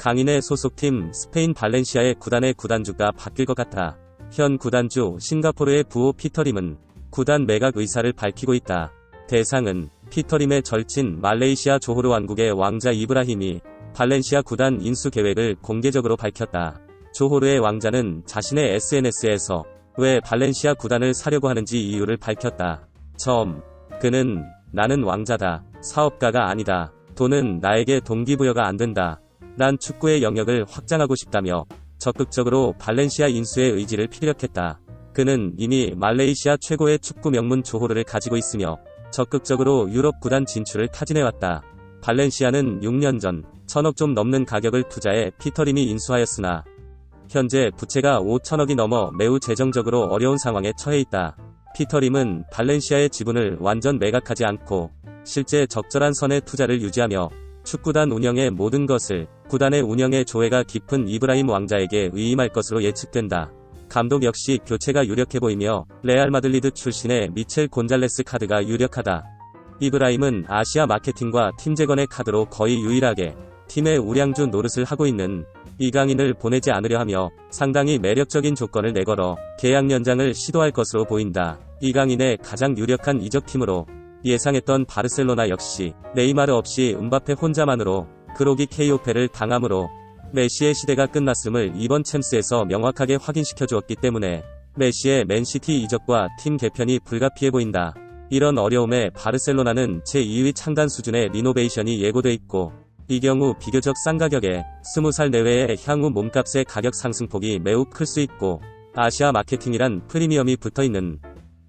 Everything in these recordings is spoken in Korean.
강인의 소속팀 스페인 발렌시아의 구단의 구단주가 바뀔 것 같아. 현 구단주 싱가포르의 부호 피터림은 구단 매각 의사를 밝히고 있다. 대상은 피터림의 절친 말레이시아 조호르 왕국의 왕자 이브라힘이 발렌시아 구단 인수 계획을 공개적으로 밝혔다. 조호르의 왕자는 자신의 SNS에서 왜 발렌시아 구단을 사려고 하는지 이유를 밝혔다. 처음, 그는 나는 왕자다. 사업가가 아니다. 돈은 나에게 동기부여가 안 된다. 난 축구의 영역을 확장하고 싶다며 적극적으로 발렌시아 인수의 의지를 피력했다. 그는 이미 말레이시아 최고의 축구 명문 조호르를 가지고 있으며 적극적으로 유럽 구단 진출을 타진해왔다. 발렌시아는 6년 전 천억 좀 넘는 가격을 투자해 피터림이 인수하였으나 현재 부채가 5천억이 넘어 매우 재정적으로 어려운 상황에 처해 있다. 피터림은 발렌시아의 지분을 완전 매각하지 않고 실제 적절한 선의 투자를 유지하며 축구단 운영의 모든 것을 구단의 운영에 조회가 깊은 이브라임 왕자에게 위임할 것으로 예측된다. 감독 역시 교체가 유력해 보이며 레알 마들리드 출신의 미첼 곤잘레스 카드가 유력하다. 이브라임은 아시아 마케팅과 팀 재건의 카드로 거의 유일하게 팀의 우량주 노릇을 하고 있는 이강인을 보내지 않으려 하며 상당히 매력적인 조건을 내걸어 계약 연장을 시도할 것으로 보인다. 이강인의 가장 유력한 이적팀으로 예상했던 바르셀로나 역시 네이마르 없이 음바페 혼자만으로 그로기 케이오페를 당함으로 메시의 시대가 끝났음을 이번 챔스에서 명확하게 확인시켜 주었기 때문에 메시의 맨시티 이적과 팀 개편이 불가피해 보인다. 이런 어려움에 바르셀로나는 제2위 창단 수준의 리노베이션이 예고돼 있고 이 경우 비교적 싼 가격에 20살 내외의 향후 몸값의 가격 상승폭이 매우 클 수 있고 아시아 마케팅이란 프리미엄이 붙어 있는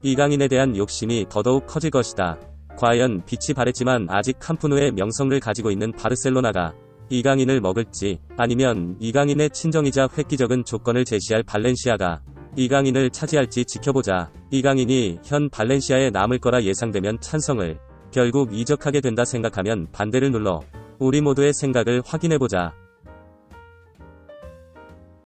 이강인에 대한 욕심이 더더욱 커질 것이다. 과연 빛이 바랬지만 아직 캄프누의 명성을 가지고 있는 바르셀로나가 이강인을 먹을지 아니면 이강인의 친정이자 획기적인 조건을 제시할 발렌시아가 이강인을 차지할지 지켜보자. 이강인이 현 발렌시아에 남을 거라 예상되면 찬성을 결국 이적하게 된다 생각하면 반대를 눌러 우리 모두의 생각을 확인해보자.